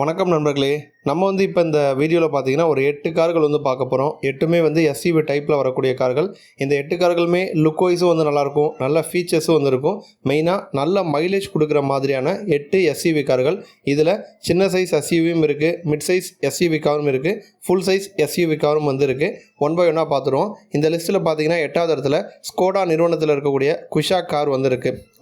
வணக்கம் நண்பர்களே. நம்ம வந்து இப்போ இந்த வீடியோவில் பார்த்தீங்கன்னா ஒரு எட்டு கார்கள் வந்து பார்க்க போகிறோம் எட்டுமே வந்து எஸ்யூவி டைப்பில் வரக்கூடிய கார்கள். இந்த எட்டு கார்களுமே லுக் வைஸும் வந்து நல்லாயிருக்கும். நல்ல ஃபீச்சர்ஸும் வந்து இருக்கும். மெயினாக நல்ல மைலேஜ் கொடுக்குற மாதிரியான எட்டு எஸ்யூவி கார்கள். இதில் சின்ன சைஸ் எஸ்யூவியும் இருக்குது மிட் சைஸ் எஸ்யூவி காரும் இருக்குது ஃபுல் சைஸ் எஸ்யூவி காரும் வந்து இருக்குது ஒன் பை ஒன்னாக பார்த்துருவோம் இந்த லிஸ்ட்டில் பார்த்தீங்கன்னா எட்டாவது இடத்துல ஸ்கோடா நிறுவனத்தில் இருக்கக்கூடிய குஷாக் கார் வந்து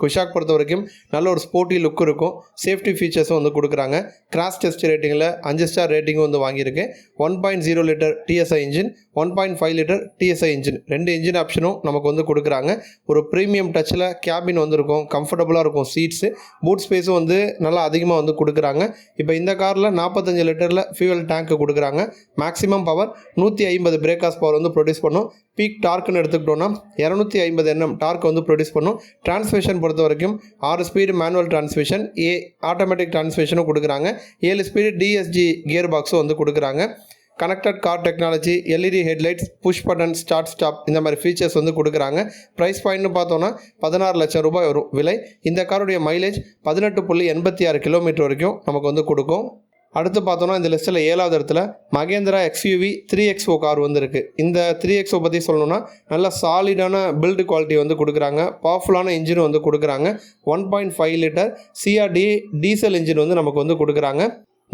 குஷாக் பொறுத்த வரைக்கும் நல்ல ஒரு ஸ்போர்ட்டி லுக் இருக்கும். சேஃப்டி ஃபீச்சர்ஸும் வந்து கொடுக்குறாங்க. கிராஸ் டெஸ்ட் ரேட்டிங்கில் அஞ்சு ஸ்டார் ரேட்டிங்கும் வந்து வாங்கியிருக்கு. One point zero litre TSI engine one point five litre TSI engine ரெண்டு இன்ஜின் ஆப்ஷனும் நமக்கு வந்து கொடுக்குறாங்க. ஒரு ப்ரீமியம் டச்சில் கேபின் வந்துருக்கும் கம்ஃபர்டபுளாக இருக்கும் சீட்ஸு பூட் ஸ்பேஸும் வந்து நல்லா அதிகமாக வந்து கொடுக்குறாங்க. இப்போ இந்த காரில் நாற்பத்தஞ்சு லிட்டரில் ஃபியூவல் டேங்க்கு கொடுக்குறாங்க. மேக்ஸிமம் பவர் நூற்றி ஐம்பது பிரேக்காஸ் பவர் வந்து ப்ரொடியூஸ் பண்ணும். பீக் டார்க்னு எடுத்துக்கிட்டோன்னா இரநூத்தி ஐம்பது எண்ணம் டார்க் வந்து ப்ரொடியூஸ் பண்ணும். டிரான்ஸ்மிஷன் பொறுத்த வரைக்கும் ஆறு ஸ்பீடு மேனுவல் டிரான்ஸ்மிஷன் ஏ ஆட்டோமேட்டிக் டிரான்ஸ்மிஷனும் கொடுக்குறாங்க. ஏழு ஸ்பீடு டிஎஸ்ஜி கியர் பாக்ஸும் வந்து கொடுக்குறாங்க. Connected car technology LED headlights push button start stop இந்த மாதிரி ஃபீச்சர்ஸ் வந்து கொடுக்குறாங்க. ப்ரைஸ் பாயிண்ட்னு பார்த்தோன்னா பதினாறு லட்சம் ரூபாய் வரும் விலை. இந்த காருடைய மைலேஜ் பதினெட்டு புள்ளி எண்பத்தி ஆறு கிலோமீட்டர் வரைக்கும் நமக்கு வந்து கொடுக்கும். அடுத்து பார்த்தோன்னா இந்த லிஸ்ட்டில் ஏழாவது இடத்துல Mahindra XUV three XO car வந்துருக்கு. இந்த த்ரீ எக்ஸ்ஓ பற்றி சொல்லணும்னா நல்ல சாலிடான பில்டு குவாலிட்டி வந்து கொடுக்குறாங்க. பவர்ஃபுல்லான இன்ஜின் வந்து கொடுக்குறாங்க. One point five litre CRDi diesel engine வந்து நமக்கு வந்து கொடுக்குறாங்க.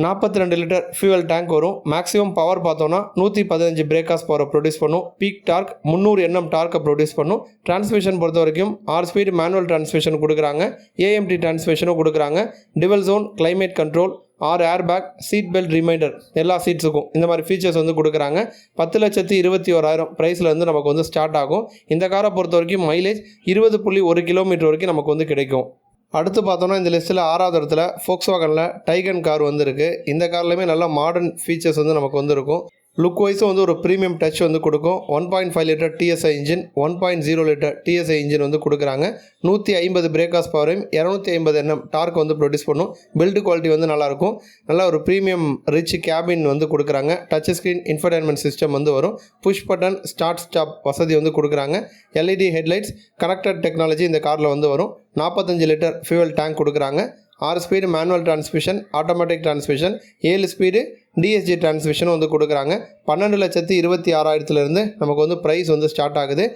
நாற்பத்தி ரெண்டு லிட்டர் ஃபியூவல் டேங்க் வரும். மேக்ஸிமம் பவர் பார்த்தோன்னா நூற்றி பதினஞ்சு பிரேக்காஸ் பவரை ப்ரொடியூஸ் பண்ணும். பீக் டார்க் முந்நூறு எண்ணம் டார்க்கை ப்ரொடியூஸ் பண்ணும். டிரான்ஸ்மிஷன் பொறுத்த வரைக்கும் ஆறு ஸ்பீடு மேனுவல் டிரான்ஸ்மிஷன் கொடுக்குறாங்க. ஏஎம்டி டிரான்ஸ்மிஷனும் கொடுக்குறாங்க. டிவல் ஜோன் கிளைமேட் கண்ட்ரோல் ஆறு air bag seat belt reminder எல்லா சீட்ஸுக்கும் இந்த மாதிரி ஃபீச்சர்ஸ் வந்து கொடுக்குறாங்க. பத்து லட்சத்தி இருபத்தி ஓராயிரம் ப்ரைஸில் வந்து நமக்கு வந்து ஸ்டார்ட் ஆகும். இந்த காரை பொறுத்த வரைக்கும் மைலேஜ் இருபது புள்ளி ஒரு கிலோமீட்டர் வரைக்கும் நமக்கு வந்து கிடைக்கும். அடுத்து பார்த்தோன்னா இந்த லிஸ்ட்டில் ஆறாவது இடத்துல ஃபோக்ஸ் வாகனில் டைகன் கார் வந்துருக்கு. இந்த கார்லையுமே நல்லா மாடர்ன் ஃபீச்சர்ஸ் வந்து நமக்கு வந்துருக்கும். லுக் வைஸும் வந்து ஒரு ப்ரீமியம் டச் வந்து கொடுக்கும். One point five litre TSI engine one point zero litre TSI engine வந்து கொடுக்குறாங்க. நூற்றி ஐம்பது பிரேக்காஸ் பவரையும் இரநூத்தி ஐம்பது எண்ணம் டார்க் வந்து ப்ரொடியூஸ் பண்ணும். பில்டு குவாலிட்டி வந்து நல்லாயிருக்கும். நல்லா ஒரு ப்ரீமியம் ரிச் கேபின் வந்து கொடுக்குறாங்க. டச் ஸ்க்ரீன் இன்ஃபர்டைன்மெண்ட் சிஸ்டம் வந்து வரும். புஷ் பட்டன் ஸ்டார்ட் ஸ்டாப் வசதி வந்து கொடுக்குறாங்க. எல்இடி ஹெட்லைட்ஸ் கனெக்டட் டெக்னாலஜி இந்த காரில் வந்து வரும். நாற்பத்தஞ்சு லிட்டர் ஃபியூவல் டேங்க் கொடுக்குறாங்க. ஆறு speed manual transmission automatic transmission ஏழு ஸ்பீடு டிஎஸ்ஜி டிரான்ஸ்மிஷனும் வந்து கொடுக்குறாங்க. பன்னெண்டு லட்சத்தி இருபத்தி ஆறாயிரத்துலேருந்து நமக்கு வந்து ப்ரைஸ் வந்து ஸ்டார்ட் ஆகுது.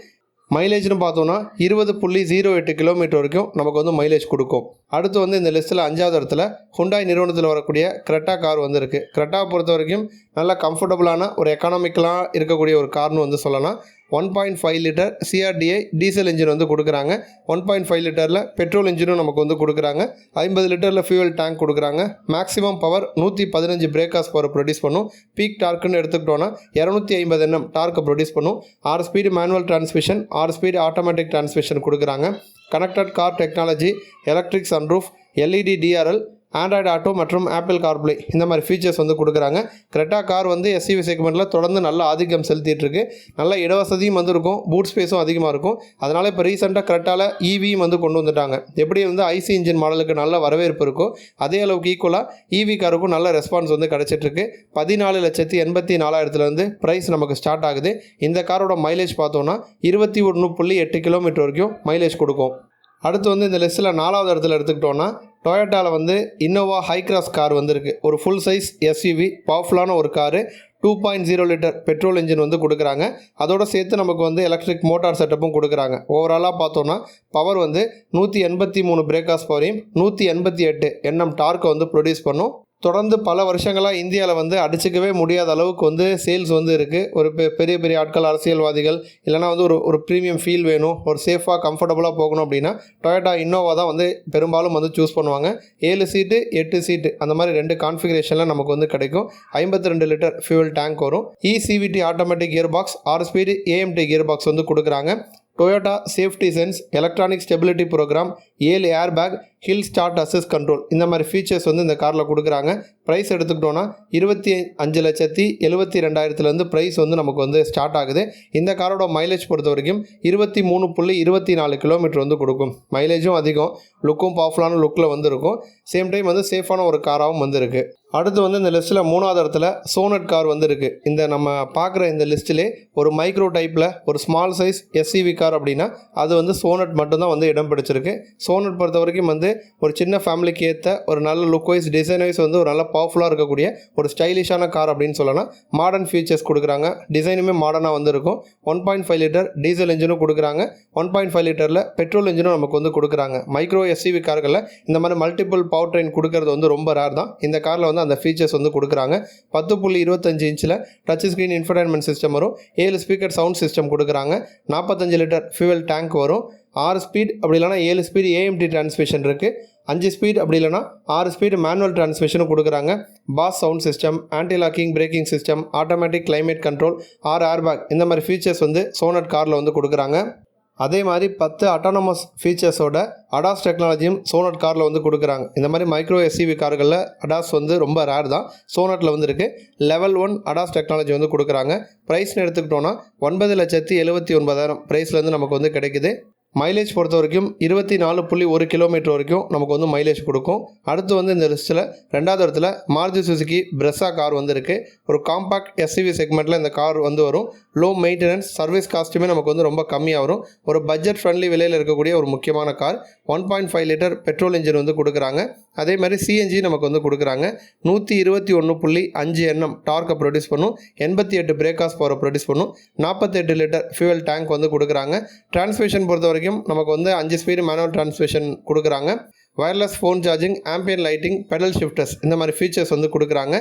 மைலேஜ்னு பார்த்தோன்னா இருபது புள்ளி ஜீரோ எட்டு கிலோமீட்டர் வரைக்கும் நமக்கு வந்து மைலேஜ் கொடுக்கும். அடுத்து வந்து இந்த லிஸ்ட்டில் அஞ்சாவது இடத்துல ஹுண்டாய் நிறுவனத்தில் வரக்கூடிய கிரெட்டா கார் வந்து இருக்குது கிரெட்டாவை பொறுத்த வரைக்கும் நல்லா கம்ஃபர்டபுளான ஒரு எக்கனாமிக்கலாக இருக்கக்கூடிய ஒரு கார்னு வந்து சொல்லலாம். One point five litre CRDi diesel engine வந்து கொடுக்குறாங்க. ஒன் பாயிண்ட் ஃபைவ் லிட்டரில் பெட்ரோல் இன்ஜினும் நமக்கு வந்து கொடுக்குறாங்க. ஐம்பது லிட்டரில் ஃபியூவல் டேங்க் கொடுக்குறாங்க. மேக்ஸிமம் பவர் நூற்றி பதினஞ்சு பிரேக்காஸ் பவர் ப்ரொடியூஸ் பண்ணும். பீக் டார்க்குன்னு எடுத்துக்கிட்டோன்னா இரநூத்தி ஐம்பது எண்ணம் டார்க்கை ப்ரொடியூஸ் பண்ணும். ஆறு ஸ்பீடு மேனுவல் டிரான்ஸ்மிஷன் ஆறு ஸ்பீடு ஆட்டோமேட்டிக் டிரான்ஸ்மிஷன் கொடுக்குறாங்க. Connected car technology electric sunroof LED DRL Android auto மற்றும் ஆப்பிள் கார்ப்ளே இந்த மாதிரி ஃபீச்சர்ஸ் வந்து கொடுக்குறாங்க. கிரெட்டா கார் வந்து எஸ்யூவி செக்மெண்ட்டில் தொடர்ந்து நல்ல ஆதிக்கம் செலுத்திட்டு இருக்கு. நல்ல இடவசதியும் வந்து இருக்கும். பூட் ஸ்பேஸும் அதிகமாக இருக்கும். அதனால் இப்போ ரீசெண்டாக கிரெட்டாவில் ஈவியும் வந்து கொண்டு வந்துட்டாங்க. எப்படி வந்து ஐசி இன்ஜின் மாடலுக்கு நல்ல வரவேற்பு இருக்கோ அதே அளவுக்கு ஈக்குவலாக ஈவி காருக்கும் நல்ல ரெஸ்பான்ஸ் வந்து கிடச்சிட்ருக்கு பதினாலு லட்சத்தி எண்பத்தி நாலாயிரத்துலேருந்து ப்ரைஸ் நமக்கு ஸ்டார்ட் ஆகுது. இந்த காரோட மைலேஜ் பார்த்தோன்னா இருபத்தி ஒன்று புள்ளி எட்டு கிலோமீட்டர் வரைக்கும் மைலேஜ் கொடுக்கும். அடுத்து வந்து இந்த லிஸ்ட்டில் நாலாவது இடத்துல எடுத்துக்கிட்டோன்னா டொயோட்டாவில் வந்து இன்னோவா ஹைக்ராஸ் கார் வந்திருக்கு. ஒரு ஃபுல் சைஸ் எஸ்யூவி பவர்ஃபுல்லான ஒரு car two point zero litre petrol engine வந்து கொடுக்குறாங்க. அதோட சேர்த்து நமக்கு வந்து எலக்ட்ரிக் மோட்டார் செட்டப்பும் கொடுக்குறாங்க. ஓவராலாக பார்த்தோன்னா பவர் வந்து நூற்றி எண்பத்தி மூணு பிரேக்காஸ் பவரையும் நூற்றி எண்பத்தி எட்டு எண்ணம் டார்க்கை வந்து ப்ரொடியூஸ் பண்ணும். தொடர்ந்து பல வருஷங்களாக இந்தியாவில் வந்து அடிச்சுக்கவே முடியாத அளவுக்கு வந்து சேல்ஸ் வந்து இருக்குது ஒரு பெ பெரிய பெரிய ஆட்கள் அரசியல்வாதிகள் இல்லைனா வந்து ஒரு ஒரு ப்ரீமியம் ஃபீல் வேணும் ஒரு சேஃபாக கம்ஃபர்டபுளாக போகணும் அப்படின்னா டொயோட்டா இன்னோவா தான் வந்து பெரும்பாலும் வந்து சூஸ் பண்ணுவாங்க. ஏழு சீட்டு எட்டு சீட்டு அந்த மாதிரி ரெண்டு கான்ஃபிகரேஷனில் நமக்கு வந்து கிடைக்கும். ஐம்பத்தி ரெண்டு லிட்டர் ஃபியூவல் டேங்க் வரும் இசிவிடி ஆட்டோமேட்டிக் கியர் பாக்ஸ் ஆறு ஸ்பீடு ஏஎம்டி கியர் பாக்ஸ் வந்து கொடுக்குறாங்க. Toyota safety sense electronic stability programme ஏழு air bag hill start assist control இந்த மாதிரி ஃபீச்சர்ஸ் வந்து இந்த காரில் கொடுக்குறாங்க. ப்ரைஸ் எடுத்துக்கிட்டோன்னா இருபத்தி அஞ்சு லட்சத்தி எழுபத்தி ரெண்டாயிரத்துலேருந்து ப்ரைஸ் வந்து நமக்கு வந்து ஸ்டார்ட் ஆகுது. இந்த காரோட மைலேஜ் பொறுத்த வரைக்கும் இருபத்தி மூணு புள்ளி இருபத்தி நாலு கிலோமீட்டர் வந்து கொடுக்கும். மைலேஜும் அதிகம். லுக்கும் பவர்ஃபுல்லான லுக்கில் வந்து இருக்கும் சேம் டைம் வந்து சேஃபான ஒரு காராகவும் வந்துருக்கு. அடுத்து வந்து இந்த லிஸ்ட்டில் மூணாவது இடத்துல சோனட் கார் வந்து இருக்குது இந்த நம்ம பார்க்குற இந்த லிஸ்ட்டிலே ஒரு மைக்ரோ டைப்பில் ஒரு ஸ்மால் சைஸ் எஸ்சிவி கார் அப்படின்னா அது வந்து சோனட் மட்டும்தான் வந்து இடம் பிடிச்சிருக்கு. சோனட் பொறுத்த வரைக்கும் வந்து வந்து ஒரு சின்ன ஃபேமிலிக்கு ஏற்ற ஒரு நல்ல லுக் வைஸ் டிசைன் வைஸ் வந்து ஒரு நல்ல பவர்ஃபுல்லாக இருக்கக்கூடிய ஒரு ஸ்டைலிஷான கார் அப்படின்னு சொல்லலாம். மாடர்ன் ஃபீச்சர்ஸ் கொடுக்குறாங்க. டிசைனுமே மாடர்னாக வந்துருக்கும். One point five litre diesel இன்ஜினும் கொடுக்குறாங்க. ஒன் பாயிண்ட் ஃபைவ் லிட்டரில் பெட்ரோல் இன்ஜினும் நமக்கு வந்து கொடுக்குறாங்க. மைக்ரோ எஸ்சிவி கார்களில் இந்த மாதிரி மல்டிபிள் பவர் ட்ரெயின் கொடுக்கறது வந்து ரொம்ப ரேர் தான். இந்த காரில் வந்து அந்த ஃபீச்சர்ஸ் வந்து கொடுக்குறாங்க. பத்து புள்ளி இருபத்தஞ்சு இன்ச்சில் டச் ஸ்க்ரீன் இன்ஃபர்டைன்மெண்ட் சிஸ்டம் வரும். ஏழு ஸ்பீக்கர் சவுண்ட் சிஸ்டம் கொடுக்குறாங்க. நாற்பத்தஞ்சு லிட்டர் ஃபியூவல் டேங்க் வரும். ஆறு ஸ்பீட் அப்படி இல்லைனா ஏழு ஸ்பீட் ஏஎம்டி டிரான்ஸ்மிஷன் இருக்குது அஞ்சு ஸ்பீட் அப்படி இல்லைனா ஆறு ஸ்பீடு மேனுவல் டிரான்ஸ்மிஷனும் கொடுக்குறாங்க. Bose sound system anti locking braking system automatic climate control ஆறு ஏர்பேக் இந்த மாதிரி ஃபீச்சர்ஸ் வந்து சோனட் காரில் வந்து கொடுக்குறாங்க. அதே மாதிரி பத்து அட்டானமஸ் ஃபீச்சர்ஸோட அடாஸ் டெக்னாலஜியும் சோனட் காரில் வந்து கொடுக்குறாங்க. இந்த மாதிரி மைக்ரோ எஸ்சிவி கார்களில் அடாஸ் வந்து ரொம்ப ரேர் தான். சோனட்டில் வந்து இருக்குது லெவல் ஒன் அடாஸ் டெக்னாலஜி வந்து கொடுக்குறாங்க. ப்ரைஸ்னு எடுத்துக்கிட்டோன்னா ஒன்பது லட்சத்தி எழுபத்தி ஒன்பதாயிரம். ப்ரைஸ்லேருந்து நமக்கு வந்து கிடைக்குது. மைலேஜ் பொறுத்த வரைக்கும் இருபத்தி நாலு புள்ளி ஒரு கிலோமீட்டர் வரைக்கும் நமக்கு வந்து மைலேஜ் கொடுக்கும். அடுத்து வந்து இந்த லிஸ்ட்டில் ரெண்டாவது இடத்துல மாருதி சுசுகி பிரெஸ்ஸா கார் வந்து இருக்குது ஒரு காம்பாக்ட் எஸ்இவி செக்மெண்ட்டில் இந்த கார் வந்து வரும். லோ மெயின்டெனன்ஸ் சர்வீஸ் காஸ்ட்டுமே நமக்கு வந்து ரொம்ப கம்மியாக வரும். ஒரு பட்ஜெட் ஃப்ரெண்ட்லி விலையில் இருக்கக்கூடிய ஒரு முக்கியமான car one point five litre petrol engine வந்து கொடுக்குறாங்க. அதே மாதிரி சிஎன்ஜி நமக்கு வந்து கொடுக்குறாங்க. நூற்றி இருபத்தி ஒன்று புள்ளி அஞ்சு எண்ணம் டார்க்கை ப்ரொடியூஸ் பண்ணும். எண்பத்தி எட்டு பிரேக்காஸ் பவரை ப்ரொடியூஸ் பண்ணும். நாற்பத்தெட்டு லிட்டர் ஃபியூவல் டேங்க் வந்து கொடுக்குறாங்க. டிரான்ஸ்மிஷன் பொறுத்தவரை வரைக்கும் நமக்கு வந்து அஞ்சு ஸ்பீடு மேனுவல் டிரான்ஸ்மிஷன் கொடுக்குறாங்க. Wireless phone charging ambient lighting paddle shifters இந்த மாதிரி ஃபீச்சர்ஸ் வந்து கொடுக்குறாங்க.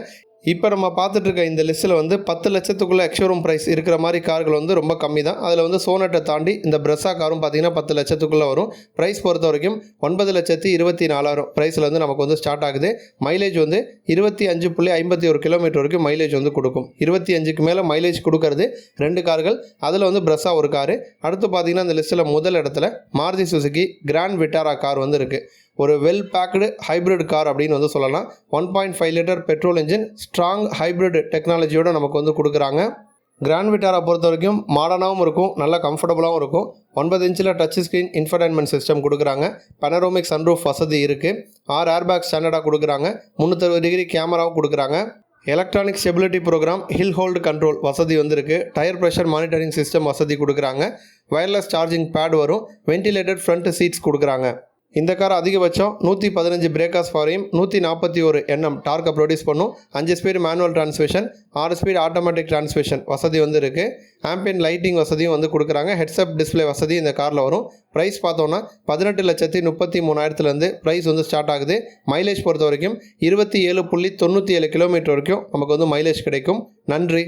இப்போ நம்ம பார்த்துட்ருக்க இந்த லிஸ்ட்டில் வந்து பத்து லட்சத்துக்குள்ளே எக்ஷோரூம் ப்ரைஸ் இருக்கிற மாதிரி கார்கள் வந்து ரொம்ப கம்மி தான். அதில் வந்து சோனட்டை தாண்டி இந்த பிரெஸ்ஸா காரும் பார்த்தீங்கன்னா பத்து லட்சத்துக்குள்ளே வரும். ப்ரைஸ் பொறுத்த வரைக்கும் ஒன்பது லட்சத்தி இருபத்தி நாலாயிரம். ப்ரைஸில் வந்து நமக்கு வந்து ஸ்டார்ட் ஆகுது. மைலேஜ் வந்து இருபத்தி அஞ்சு புள்ளி ஐம்பத்தி ஒரு கிலோமீட்டர் வரைக்கும் மைலேஜ் வந்து கொடுக்கும். இருபத்தி அஞ்சுக்கு மேலே மைலேஜ் கொடுக்கறது ரெண்டு கார்கள். அதில் வந்து பிரெஸ்ஸா ஒரு காரு. அடுத்து பார்த்தீங்கன்னா இந்த லிஸ்ட்டில் முதல் இடத்துல Maruti Suzuki Grand Vitara car வந்து இருக்குது ஒரு வெல் பேக்டு ஹைப்ரிட் கார் அப்படின்னு வந்து சொல்லலாம். One point five litre petrol engine strong hybrid டெக்னாலஜியோட நமக்கு வந்து கொடுக்குறாங்க. கிராண்ட் விட்டாரா பொறுத்த வரைக்கும் மாடர்னாகவும் இருக்கும் நல்லா கம்ஃபர்டபுளாகவும் இருக்கும். ஒன்பது இன்ச்சில் டச் ஸ்க்ரீன் இன்ஃபர்டைன்மெண்ட் சிஸ்டம் கொடுக்குறாங்க. பனரோமிக் சன்ரூஃப் வசதி இருக்குது ஆறு ஏர்பேக் ஸ்டாண்டர்டாக கொடுக்குறாங்க. முந்நூற்றறுபது டிகிரி கேமராவும் கொடுக்குறாங்க. Electronic stability program hill hold control வசதி வந்திருக்கு. டயர் ப்ரெஷர் மானிட்டரிங் சிஸ்டம் வசதி கொடுக்குறாங்க. வயர்லெஸ் சார்ஜிங் பேட் வரும். வென்டிலேட்டட் ஃப்ரண்ட் சீட்ஸ் கொடுக்குறாங்க. இந்த கார் அதிகபட்சம் நூற்றி பதினஞ்சு பிரேக்காஸ் ஃபாரையும் நூற்றி நாற்பத்தி ஒரு எண்ணம் டார்க்கை ப்ரொடியூஸ் பண்ணும். அஞ்சு ஸ்பீடு மேனுவல் டிரான்ஸ்மிஷன் ஆறு ஸ்பீடு ஆட்டோமேட்டிக் டிரான்ஸ்மிஷன் வசதி வந்து இருக்குது ஆம்பியன் லைட்டிங் வசதியும் வந்து கொடுக்குறாங்க. ஹெட்ஸ்அப் டிஸ்ப்ளே வசதி இந்த காரில் வரும். ப்ரைஸ் பார்த்தோன்னா பதினெட்டு லட்சத்தி முப்பத்தி மூணாயிரத்துலேருந்து ப்ரைஸ் வந்து ஸ்டார்ட் ஆகுது. மைலேஜ் பொறுத்த வரைக்கும் இருபத்தி ஏழு புள்ளி தொண்ணூற்றி ஏழு கிலோமீட்டர் வரைக்கும் நமக்கு வந்து மைலேஜ் கிடைக்கும். நன்றி.